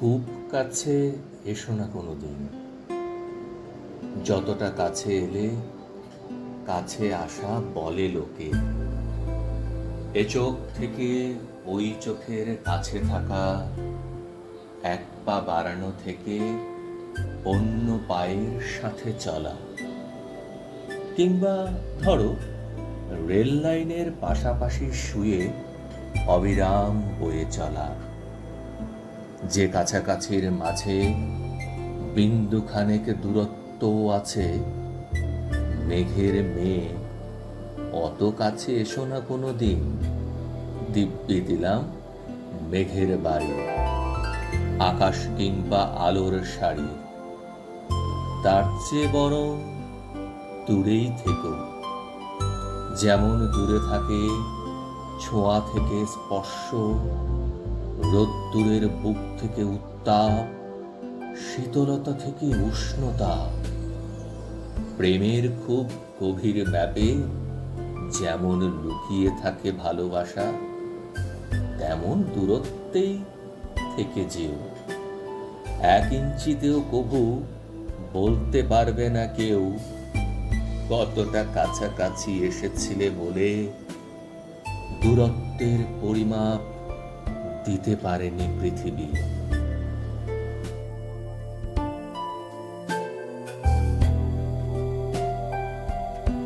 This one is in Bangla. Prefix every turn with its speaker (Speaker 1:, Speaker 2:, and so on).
Speaker 1: খুব কাছে এসো না কোনো দিন যতটা কাছে এলে, কাছে আসা বলে লোকে। এ চোখ থেকে ওই চোখের কাছে থাকা, এক পা বাড়ানো থেকে অন্য পায়ের সাথে চলা। কিংবা ধরো, রেল লাইনের পাশাপাশি শুয়ে অবিরাম বয়ে চলা। যে কাছাকাছির মাঝে বিন্দু খানেক দূরত্ব আছে, মেঘের মেয়ে। অত কাছে এসো না কোনো দিন দিব্যি দিলাম মেঘের বাড়ি। আকাশ কিংবা আলোর শাড়ি তার চেয়ে বরং দূরেই থেকো। যেমন দূরে থাকে ছোঁয়া থেকে স্পর্শ রোদ্দুরের বুক থেকে উত্তাপ, শীতলতা থেকে উষ্ণতা। প্রেমের খুব গভীর ম্যাপে যেমন লুকিয়ে থাকে ভালোবাসা, তেমন দূরত্বেই থেকে যেও। এক ইঞ্চিতেও কবু বলতে পারবে না কেউ, কতটা কাছাকাছি এসেছিলে বলে। দূরত্বের পরিমাপ দিতে পারেনি পৃথিবী।